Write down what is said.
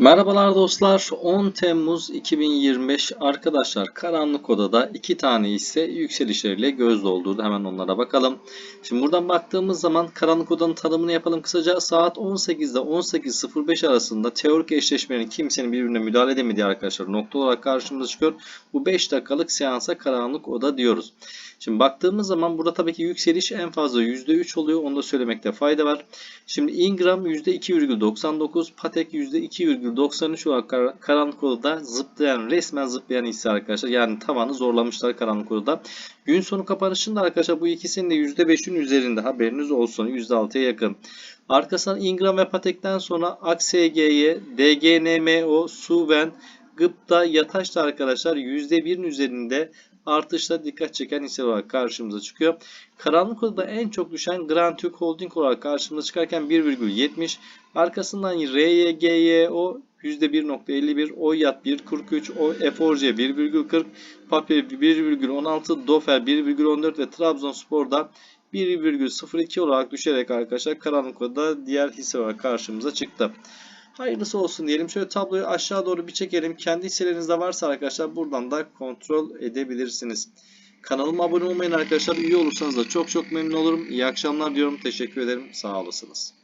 Merhabalar dostlar. 10 Temmuz 2025 arkadaşlar karanlık odada iki tane hisse yükselişleriyle göz doldurdu. Hemen onlara bakalım. Şimdi buradan baktığımız zaman karanlık odanın tanımını yapalım kısaca. Saat 18'de 18.05 arasında teorik eşleşmenin kimsenin birbirine müdahale edemediği arkadaşlar nokta olarak karşımıza çıkıyor. Bu 5 dakikalık seansa karanlık oda diyoruz. Şimdi baktığımız zaman burada tabii ki yükseliş en fazla %3 oluyor. Onu da söylemekte fayda var. Şimdi Ingram %2,99, Patek %2,93 olarak kar- karanlık odada zıplayan, resmen zıplayan hisse arkadaşlar. Yani tavanı zorlamışlar karanlık odada. Gün sonu kapanışında arkadaşlar bu ikisinin de %5'ün üzerinde haberiniz olsun. %6'ya yakın. Arkasından Ingram ve Patek'ten sonra AXG'ye, DGNMO, Suven, Gıpta, Yataş'ta arkadaşlar %1'in üzerinde artışla dikkat çeken hisse olarak karşımıza çıkıyor. Karanlık odada en çok düşen Grand Türk Holding olarak karşımıza çıkarken 1,70. Arkasından RYGYO %1.51, OYAT 1.43, O Eforje 1.40, Papir 1.16, Dofer 1.14 ve Trabzonspor'da 1,02 olarak düşerek arkadaşlar karanlık odada diğer hisse olarak karşımıza çıktı. Hayırlısı olsun diyelim. Şöyle tabloyu aşağı doğru bir çekelim. Kendi hisselerinizde varsa arkadaşlar buradan da kontrol edebilirsiniz. Kanalıma abone olmayın arkadaşlar. Üye olursanız da çok çok memnun olurum. İyi akşamlar diyorum. Teşekkür ederim. Sağ olasınız.